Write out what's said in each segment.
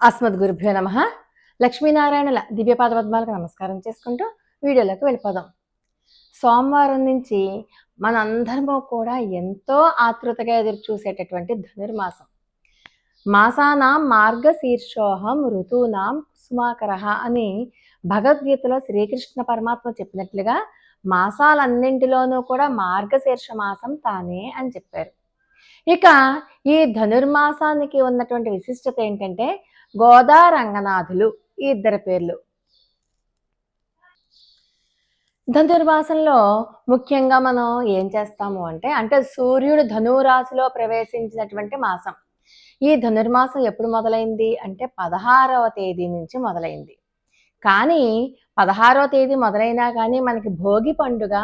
అస్మద్ గురుభ్యో నమ. లక్ష్మీనారాయణల దివ్యపాద పద్మాలకు నమస్కారం చేసుకుంటూ వీడియోలోకి వెళ్ళిపోదాం. సోమవారం నుంచి మనందరము కూడా ఎంతో ఆతృతగా ఎదురు చూసేటటువంటి ధనుర్మాసం. మాసానాం మార్గశీర్షోహం ఋతూనాం కుసుమాకర అని భగవద్గీతలో శ్రీకృష్ణ పరమాత్మ చెప్పినట్లుగా మాసాలన్నింటిలోనూ కూడా మార్గశీర్ష మాసం తానే అని చెప్పారు. ఇక ఈ ధనుర్మాసానికి ఉన్నటువంటి విశిష్టత ఏంటంటే గోదా రంగనాథులు ఈ ఇద్దరి పేర్లు. ధనుర్మాసంలో ముఖ్యంగా మనం ఏం చేస్తాము అంటే అంటే సూర్యుడు ధనురాశిలో ప్రవేశించినటువంటి మాసం. ఈ ధనుర్మాసం ఎప్పుడు మొదలైంది అంటే పదహారవ తేదీ నుంచి మొదలైంది. కానీ పదహారవ తేదీ మొదలైనా కానీ మనకి భోగి పండుగ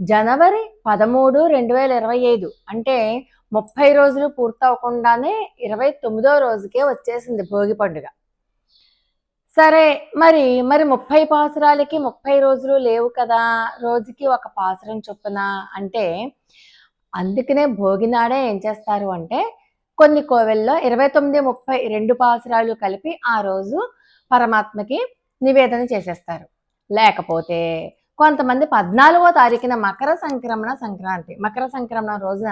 జనవరి పదమూడు రెండు వేల ఇరవై ఐదు. అంటే ముప్పై రోజులు పూర్తవకుండానే ఇరవై తొమ్మిదో రోజుకే వచ్చేసింది భోగి పండుగ. సరే మరి మరి ముప్పై పాసురాలకి ముప్పై రోజులు లేవు కదా రోజుకి ఒక పాసురం చొప్పున అంటే అందుకనే భోగి నాడే ఏం చేస్తారు అంటే కొన్ని కోవెల్లో ఇరవై తొమ్మిది ముప్పై రెండు పాసురాలు కలిపి ఆ రోజు పరమాత్మకి నివేదన చేసేస్తారు. లేకపోతే కొంతమంది పద్నాలుగో తారీఖున మకర సంక్రమణ సంక్రాంతి మకర సంక్రమణ రోజున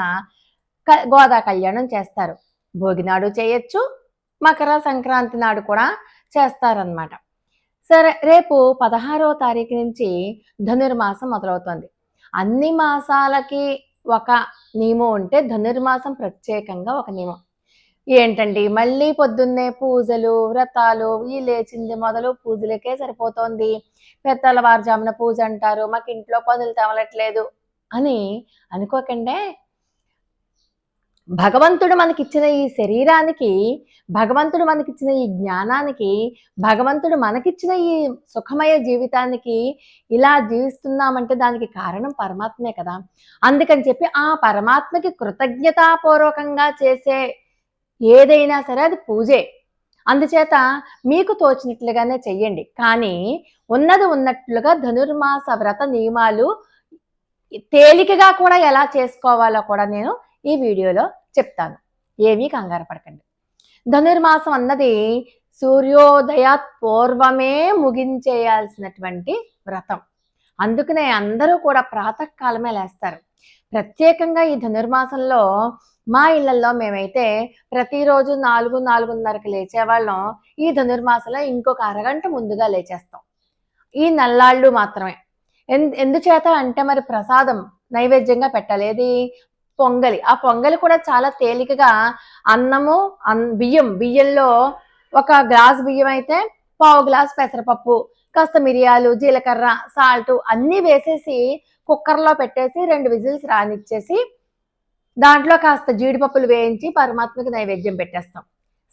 గోదా కళ్యాణం చేస్తారు. భోగినాడు చేయొచ్చు మకర సంక్రాంతి నాడు కూడా చేస్తారనమాట సరే రేపు పదహారవ తారీఖు నుంచి ధనుర్మాసం మొదలవుతుంది. అన్ని మాసాలకి ఒక నియమం ఉంటే ధనుర్మాసం ప్రత్యేకంగా ఒక నియమం. ఏంటండి మళ్ళీ పొద్దున్నే పూజలు వ్రతాలు ఈ లేచింది మొదలు పూజలకే సరిపోతోంది. పెద్దలవారుజామున పూజ అంటారు మాకు ఇంట్లో పనులు తవలట్లేదు అని అనుకోకండే భగవంతుడు మనకిచ్చిన ఈ శరీరానికి భగవంతుడు మనకిచ్చిన ఈ జ్ఞానానికి భగవంతుడు మనకిచ్చిన ఈ సుఖమయ జీవితానికి ఇలా జీవిస్తున్నామంటే దానికి కారణం పరమాత్మే కదా. అందుకని చెప్పి ఆ పరమాత్మకి కృతజ్ఞతాపూర్వకంగా చేసే ఏదైనా సరే అది పూజే. అందుచేత మీకు తోచినట్లుగానే చెయ్యండి. కానీ ఉన్నది ఉన్నట్లుగా ధనుర్మాస వ్రత నియమాలు తేలికగా కూడా ఎలా చేసుకోవాలో కూడా నేను ఈ వీడియోలో చెప్తాను. ఏమీ కంగారు పడకండి. ధనుర్మాసం అన్నది సూర్యోదయాత్ పూర్వమే ముగించేయాల్సినటువంటి వ్రతం. అందుకనే అందరూ కూడా ప్రాతకాలమే లేస్తారు. ప్రత్యేకంగా ఈ ధనుర్మాసంలో మా ఇళ్ళలో మేమైతే ప్రతిరోజు నాలుగు నాలుగున్నరకు లేచేవాళ్ళం. ఈ ధనుర్మాసంలో ఇంకొక అరగంట ముందుగా లేచేస్తాం. ఈ నల్లాళ్ళు మాత్రమే. ఎందు ఎందుచేత అంటే మరి ప్రసాదం నైవేద్యంగా పెట్టాలి ఏది పొంగలి. ఆ పొంగలి కూడా చాలా తేలికగా అన్నము అన్ బియ్యం బియ్యంలో ఒక గ్లాస్ బియ్యం అయితే పావు గ్లాస్ పెసరపప్పు కాస్త మిరియాలు జీలకర్ర సాల్ట్ అన్నీ వేసేసి కుక్కర్లో పెట్టేసి రెండు విజిల్స్ రానిచ్చేసి దాంట్లో కాస్త జీడిపప్పులు వేయించి పరమాత్మకి నైవేద్యం పెట్టేస్తాం.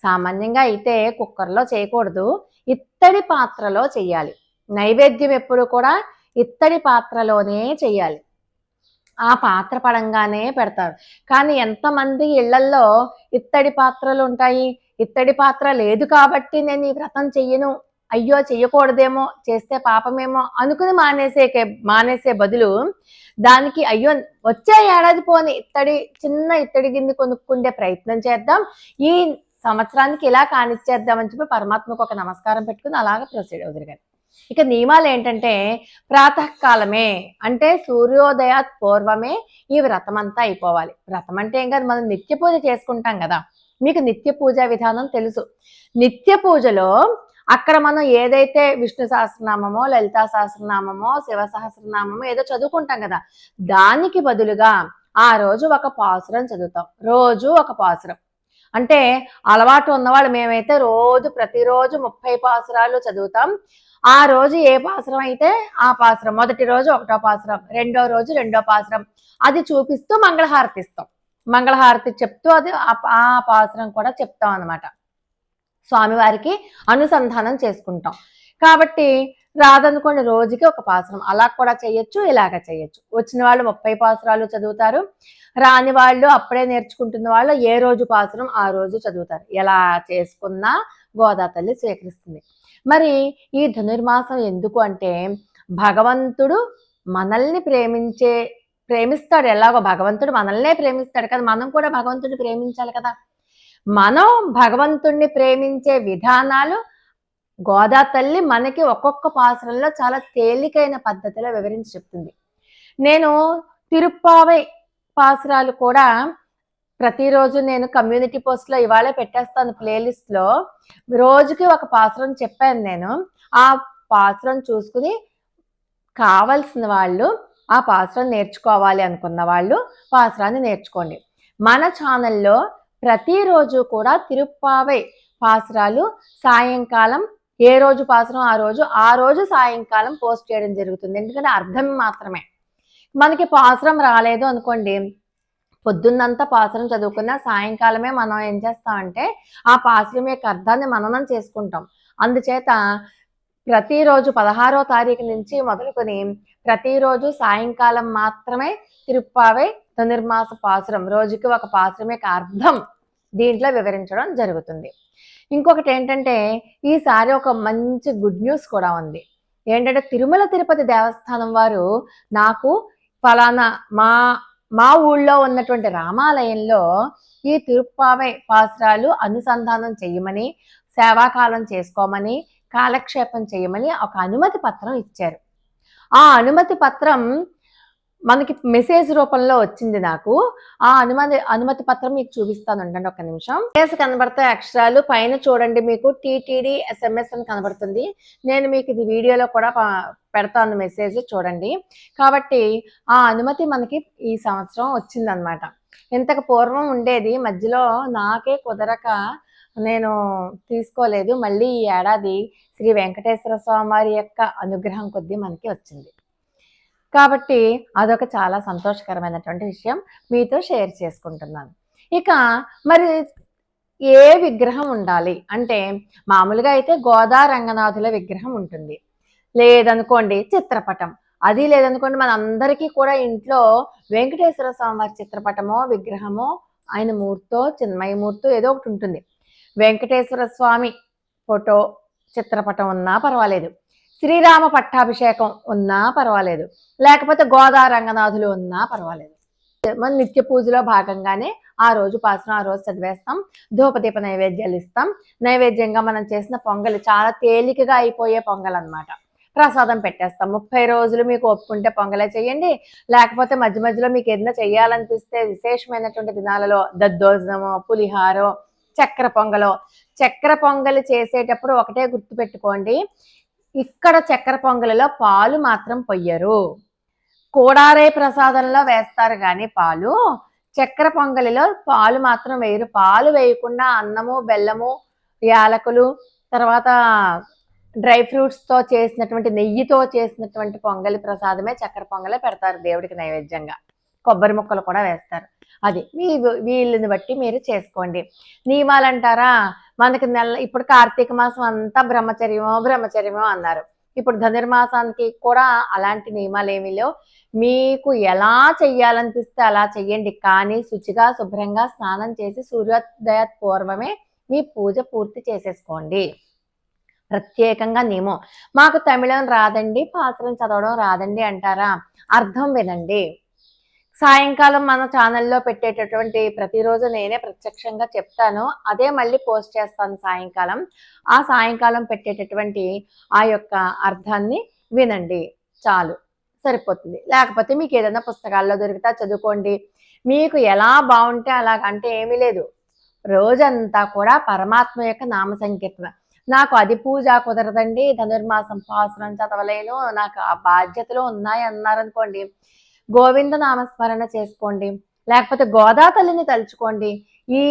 సామాన్యంగా అయితే కుక్కర్లో చేయకూడదు. ఇత్తడి పాత్రలో చేయాలి. నైవేద్యం ఎప్పుడు కూడా ఇత్తడి పాత్రలోనే చేయాలి. ఆ పాత్ర పడంగానే పెడతారు. కానీ ఎంతమంది ఇళ్ళల్లో ఇత్తడి పాత్రలు ఉంటాయి ఇత్తడి పాత్ర లేదు కాబట్టి నేను ఈ వ్రతం చెయ్యను అయ్యో చెయ్యకూడదేమో చేస్తే పాపమేమో అనుకుని మానేసే మానేసే బదులు దానికి అయ్యో వచ్చే ఏడాది పోని ఇత్తడి చిన్న ఇత్తడి గిన్నె కొనుక్కుండే ప్రయత్నం చేద్దాం ఈ సంవత్సరానికి ఇలా కానిచ్చేద్దామని చెప్పి పరమాత్మకు ఒక నమస్కారం పెట్టుకుని అలాగ ప్రొసీడ్ అవుతారు ఇక నియమాలు ఏంటంటే ప్రాతకాలమే అంటే సూర్యోదయాత్ పూర్వమే ఈ వ్రతం అంతా అయిపోవాలి. వ్రతం అంటే ఏం కాదు మనం నిత్య పూజ చేసుకుంటాం కదా. మీకు నిత్య పూజా విధానం తెలుసు. నిత్య పూజలో అక్కడ మనం ఏదైతే విష్ణు సహస్రనామమో లలితా సహస్రనామమో శివ సహస్రనామమో ఏదో చదువుకుంటాం కదా. దానికి బదులుగా ఆ రోజు ఒక పాసురం చదువుతాం. రోజు ఒక పాసురం. అంటే అలవాటు ఉన్నవాళ్ళు మేమైతే రోజు ప్రతిరోజు ముప్పై పాసురాలు చదువుతాం. ఆ రోజు ఏ పాసురం అయితే ఆ పాసురం మొదటి రోజు ఒకటో పాసురం రెండో రోజు రెండో పాసురం అది చూపిస్తూ మంగళహారతి ఇస్తాం. మంగళహారతి చెప్తూ అది ఆ- పాసరం పాసురం కూడా చెప్తాం అనమాట స్వామివారికి అనుసంధానం చేసుకుంటాం. కాబట్టి రాదనుకోండి రోజుకి ఒక పాసురం అలా కూడా చేయొచ్చు ఇలాగ చేయొచ్చు. వచ్చిన వాళ్ళు ముప్పై పాసురాలు చదువుతారు. రాని వాళ్ళు అప్పుడే నేర్చుకుంటున్న వాళ్ళు ఏ రోజు పాసురం ఆ రోజు చదువుతారు. ఎలా చేసుకున్నా గోదా తల్లి స్వీకరిస్తుంది. మరి ఈ ధనుర్మాసం ఎందుకు అంటే భగవంతుడు మనల్ని ప్రేమించే ప్రేమిస్తాడు. ఎలాగో భగవంతుడు మనల్నే ప్రేమిస్తాడు కదా. మనం కూడా భగవంతుడిని ప్రేమించాలి కదా. మనం భగవంతుణ్ణి ప్రేమించే విధానాలు గోదా తల్లి మనకి ఒక్కొక్క పాసురంలో చాలా తేలికైన పద్ధతిలో వివరించి చెప్తుంది. నేను తిరుప్పావై పాసురాలు కూడా ప్రతిరోజు నేను కమ్యూనిటీ పోస్ట్లో ఇవాళే పెట్టేస్తాను ప్లేలిస్ట్లో. రోజుకి ఒక పాత్రను చెప్పాను నేను. ఆ పాత్రను చూసుకుని కావలసిన వాళ్ళు ఆ పాత్రను నేర్చుకోవాలి అనుకున్న వాళ్ళు పాత్రాన్ని నేర్చుకోండి. మన ఛానల్లో ప్రతిరోజు కూడా తిరుప్పావై పాసురాలు సాయంకాలం ఏ రోజు పాసురం ఆ రోజు ఆ రోజు సాయంకాలం పోస్ట్ చేయడం జరుగుతుంది. ఎందుకంటే అర్థం మాత్రమే. మనకి పాసురం రాలేదు అనుకోండి. పొద్దున్నంతా పాసురం చదువుకున్న సాయంకాలమే మనం ఏం చేస్తామంటే ఆ పాసురం యొక్క అర్థాన్ని మననం చేసుకుంటాం. అందుచేత ప్రతిరోజు పదహారో తారీఖు నుంచి మొదలుకొని ప్రతిరోజు సాయంకాలం మాత్రమే తిరుప్పావే ధనుర్మాస పాసురం రోజుకి ఒక పాసురం యొక్క అర్థం దీంట్లో వివరించడం జరుగుతుంది. ఇంకొకటి ఏంటంటే ఈసారి ఒక మంచి గుడ్ న్యూస్ కూడా ఉంది. ఏంటంటే తిరుమల తిరుపతి దేవస్థానం వారు నాకు ఫలానా మా మా ఊళ్ళో ఉన్నటువంటి రామాలయంలో ఈ తిరుప్పావై పాసురాలు అనుసంధానం చేయమని సేవాకాలం చేసుకోమని కాలక్షేపం చేయమని ఒక అనుమతి పత్రం ఇచ్చారు. ఆ అనుమతి పత్రం మనకి మెసేజ్ రూపంలో వచ్చింది నాకు. ఆ అనుమతి అనుమతి పత్రం మీకు చూపిస్తాను. ఉండండి ఒక నిమిషం. కేసు కనబడతాయి అక్షరాలు. పైన చూడండి మీకు టీటీడీ ఎస్ఎంఎస్ అని కనబడుతుంది. నేను మీకు ఇది వీడియోలో కూడా పెడతాను మెసేజ్ చూడండి. కాబట్టి ఆ అనుమతి మనకి ఈ సంవత్సరం వచ్చిందనమాట ఇంతకు పూర్వం ఉండేది. మధ్యలో నాకే కుదరక నేను తీసుకోలేదు. మళ్ళీ ఈ ఏడాది శ్రీ వెంకటేశ్వర స్వామి వారి యొక్క అనుగ్రహం కొద్దీ మనకి వచ్చింది. కాబట్టి అదొక చాలా సంతోషకరమైనటువంటి విషయం మీతో షేర్ చేసుకుంటున్నాను. ఇక మరి ఏ విగ్రహం ఉండాలి? అంటే మామూలుగా అయితే గోదా రంగనాథుల విగ్రహం ఉంటుంది. లేదనుకోండి చిత్రపటం. అది లేదనుకోండి మన అందరికీ కూడా ఇంట్లో వెంకటేశ్వర స్వామి వారి చిత్రపటమో విగ్రహమో ఆయన మూర్తో చిన్మయమూర్తో ఏదో ఒకటి ఉంటుంది. వెంకటేశ్వర స్వామి ఫోటో చిత్రపటం ఉన్నా పర్వాలేదు. శ్రీరామ పట్టాభిషేకం ఉన్నా పర్వాలేదు. లేకపోతే గోదా రంగనాథులు ఉన్నా పర్వాలేదు. మన నిత్య పూజలో భాగంగానే ఆ రోజు పాసన ఆ రోజు చదివేస్తాం. ధూపదీప నైవేద్యాలు ఇస్తాం. నైవేద్యంగా మనం చేసిన పొంగలు చాలా తేలికగా అయిపోయే పొంగల్ అనమాట ప్రసాదం పెట్టేస్తాం. ముప్పై రోజులు మీకు ఒప్పుకుంటే పొంగలే చేయండి. లేకపోతే మధ్య మధ్యలో మీకు ఏదైనా చేయాలనిపిస్తే విశేషమైనటువంటి దినాలలో దద్దోజనము పులిహారో చక్కెర పొంగలో. చక్కెర పొంగలి చేసేటప్పుడు ఒకటే గుర్తుపెట్టుకోండి. ఇక్కడ చక్కెర పొంగలిలో పాలు మాత్రం పొయ్యరు. కూడారే ప్రసాదంలో వేస్తారు కానీ పాలు. చక్కెర పొంగలిలో పాలు మాత్రం వేయరు. పాలు వేయకుండా అన్నము బెల్లము యాలకులు తర్వాత డ్రై ఫ్రూట్స్తో చేసినటువంటి నెయ్యితో చేసినటువంటి పొంగలి ప్రసాదమే చక్కెర పొంగలే పెడతారు దేవుడికి నైవేద్యంగా. కొబ్బరి ముక్కలు కూడా వేస్తారు. అది మీ వీళ్ళని బట్టి మీరు చేసుకోండి. నియమాలంటారా? మనకి నెల ఇప్పుడు కార్తీక మాసం అంతా బ్రహ్మచర్యమో బ్రహ్మచర్యమో అన్నారు. ఇప్పుడు ధనుర్మాసానికి కూడా అలాంటి నియమాలు ఏమీ లేవు. మీకు ఎలా చెయ్యాలనిపిస్తే అలా చెయ్యండి. కానీ శుచిగా శుభ్రంగా స్నానం చేసి సూర్యోదయ పూర్వమే మీ పూజ పూర్తి చేసేసుకోండి. ప్రత్యేకంగా నియమం. మాకు తమిళం రాదండి పాత్రను చదవడం రాదండి అంటారా? అర్థం వినండి. సాయంకాలం మన ఛానల్లో పెట్టేటటువంటి ప్రతిరోజు నేనే ప్రత్యక్షంగా చెప్తాను. అదే మళ్ళీ పోస్ట్ చేస్తాను సాయంకాలం. ఆ సాయంకాలం పెట్టేటటువంటి ఆ యొక్క అర్థాన్ని వినండి. చాలు. సరిపోతుంది. లేకపోతే మీకు ఏదైనా పుస్తకాల్లో దొరికితే చదువుకోండి. మీకు ఎలా బాగుంటే అలాగంటే ఏమీ లేదు. రోజంతా కూడా పరమాత్మ యొక్క నామ సంకీర్తన. నాకు అది పూజ కుదరదండి. ధనుర్మాసం పాసురం చదవలేను. నాకు ఆ బాధ్యతలు ఉన్నాయి అన్నారనుకోండి గోవింద నామస్మరణ చేసుకోండి. లేకపోతే గోదా తల్లిని తలుచుకోండి. ఈ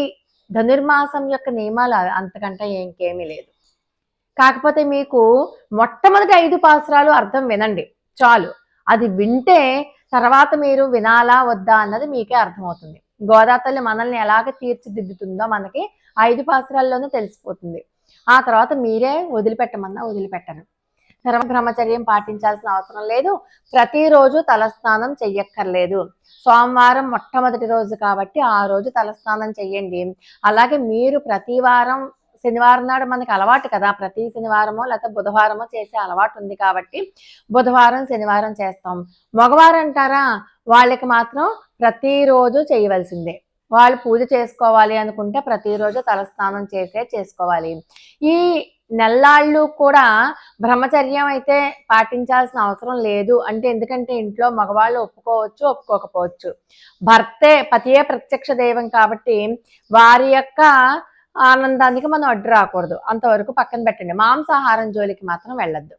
ధనుర్మాసం యొక్క నియమాలు అంతకంటే ఇంకేమీ లేదు. కాకపోతే మీకు మొట్టమొదటి ఐదు పాసురాలు అర్థం వినండి. చాలు. అది వింటే తర్వాత మీరు వినాలా వద్దా అన్నది మీకే అర్థమవుతుంది. గోదాతల్లి మనల్ని ఎలాగ తీర్చిదిద్దుతుందో మనకి ఐదు పాసురాల్లోనూ తెలిసిపోతుంది. ఆ తర్వాత మీరే వదిలిపెట్టమన్నా వదిలిపెట్టరు. చర్మ బ్రహ్మచర్యం పాటించాల్సిన అవసరం లేదు. ప్రతిరోజు తలస్నానం చెయ్యక్కర్లేదు. సోమవారం మొట్టమొదటి రోజు కాబట్టి ఆ రోజు తలస్నానం చెయ్యండి. అలాగే మీరు ప్రతి వారం శనివారం నాడు మనకి అలవాటు కదా. ప్రతి శనివారమో లేకపోతే బుధవారమో చేసే అలవాటు ఉంది కాబట్టి బుధవారం శనివారం చేస్తాం. మగవారు అంటారా? వాళ్ళకి మాత్రం ప్రతిరోజు చేయవలసిందే. వాళ్ళు పూజ చేసుకోవాలి అనుకుంటే ప్రతిరోజు తలస్నానం చేసే చేసుకోవాలి. ఈ నెల్లాళ్ళు కూడా బ్రహ్మచర్యం అయితే పాటించాల్సిన అవసరం లేదు. అంటే ఎందుకంటే ఇంట్లో మగవాళ్ళు ఒప్పుకోవచ్చు ఒప్పుకోకపోవచ్చు. భర్తే పతియే ప్రత్యక్ష దైవం కాబట్టి వారి యొక్క ఆనందానికి మనం అడ్డు రాకూడదు. అంతవరకు పక్కన పెట్టండి. మాంసాహారం జోలికి మాత్రం వెళ్ళొద్దు.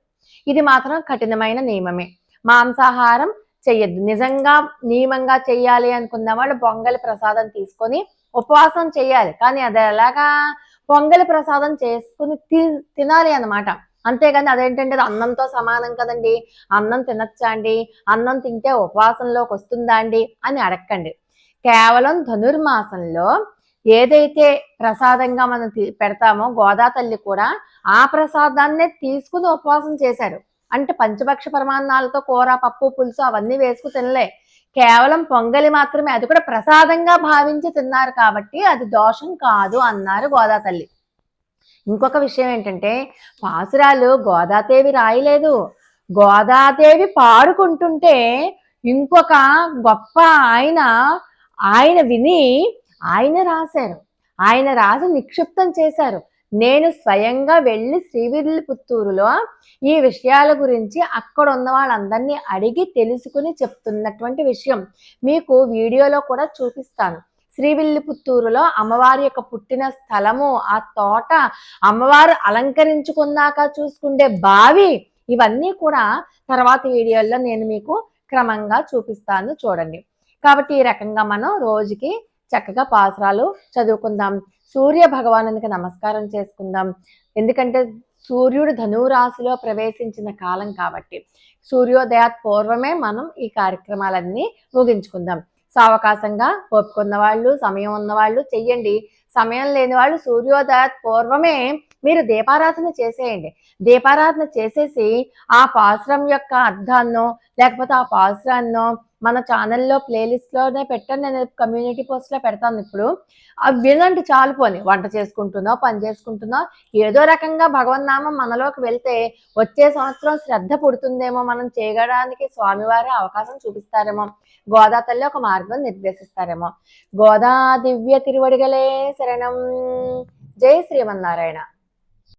ఇది మాత్రం కఠినమైన నియమమే. మాంసాహారం చెయ్యొద్దు. నిజంగా నియమంగా చెయ్యాలి అనుకున్న వాళ్ళు పొంగలి ప్రసాదం తీసుకొని ఉపవాసం చేయాలి కానీ అది ఎలాగా పొంగలి ప్రసాదం చేసుకుని తి తినాలి అనమాట అంతేగాని అదేంటంటే అది అన్నంతో సమానం కదండి. అన్నం తినచ్చా అండి? అన్నం తింటే ఉపవాసంలోకి వస్తుందా అండి? అని అడగండి కేవలం ధనుర్మాసంలో ఏదైతే ప్రసాదంగా మనం పెడతామో గోదా తల్లి కూడా ఆ ప్రసాదాన్నే తీసుకుని ఉపవాసం చేశారు. అంటే పంచభక్ష ప్రమాణాలతో కూర పప్పు పులుసు అవన్నీ వేసుకు తినలే. కేవలం పొంగలి మాత్రమే అది కూడా ప్రసాదంగా భావించి తిన్నారు కాబట్టి అది దోషం కాదు అన్నారు గోదా తల్లి. ఇంకొక విషయం ఏంటంటే పాసురాలు గోదాదేవి రాయలేదు. గోదాదేవి పాడుకుంటుంటే ఇంకొక గొప్ప ఆయన ఆయన విని ఆయన రాశారు. ఆయన రాసి నిక్షిప్తం చేశారు. నేను స్వయంగా వెళ్ళి శ్రీవిల్లిపుత్తూరులో ఈ విషయాల గురించి అక్కడ ఉన్న వాళ్ళందరినీ అడిగి తెలుసుకుని చెప్తున్నటువంటి విషయం మీకు వీడియోలో కూడా చూపిస్తాను. శ్రీవిల్లిపుత్తూరులో అమ్మవారి యొక్క పుట్టిన స్థలము ఆ తోట అమ్మవారు అలంకరించుకున్నాక చూసుకుండే బావి ఇవన్నీ కూడా తర్వాత వీడియోల్లో నేను మీకు క్రమంగా చూపిస్తాను చూడండి. కాబట్టి ఈ రకంగా మనం రోజుకి చక్కగా పాసరాలు చదువుకుందాం. సూర్య భగవానునికి నమస్కారం చేసుకుందాం. ఎందుకంటే సూర్యుడు ధనురాశిలో ప్రవేశించిన కాలం కాబట్టి సూర్యోదయాత్ పూర్వమే మనం ఈ కార్యక్రమాలన్నీ ముగించుకుందాం. సావకాశంగా ఒప్పుకున్న వాళ్ళు సమయం ఉన్నవాళ్ళు చెయ్యండి. సమయం లేని వాళ్ళు సూర్యోదయాత్ పూర్వమే మీరు దీపారాధన చేసేయండి. దీపారాధన చేసేసి ఆ పాసురం యొక్క అర్థాన్నో లేకపోతే ఆ పాసురాన్నో మన ఛానల్లో ప్లేలిస్ట్లోనే పెట్టాను. నేను కమ్యూనిటీ పోస్ట్లో పెడతాను ఇప్పుడు. అవి వినండి చాలు పోని వంట చేసుకుంటున్నావు పని చేసుకుంటున్నావు ఏదో రకంగా భగవన్నామం మనలోకి వెళ్తే వచ్చే సంవత్సరం శ్రద్ధ పుడుతుందేమో మనం చేయడానికి స్వామివారి అవకాశం చూపిస్తారేమో. గోదా తల్లి ఒక మార్గం నిర్దేశిస్తారేమో. గోదా దివ్య తిరువడిగలే శరణం. జై శ్రీమన్నారాయణ.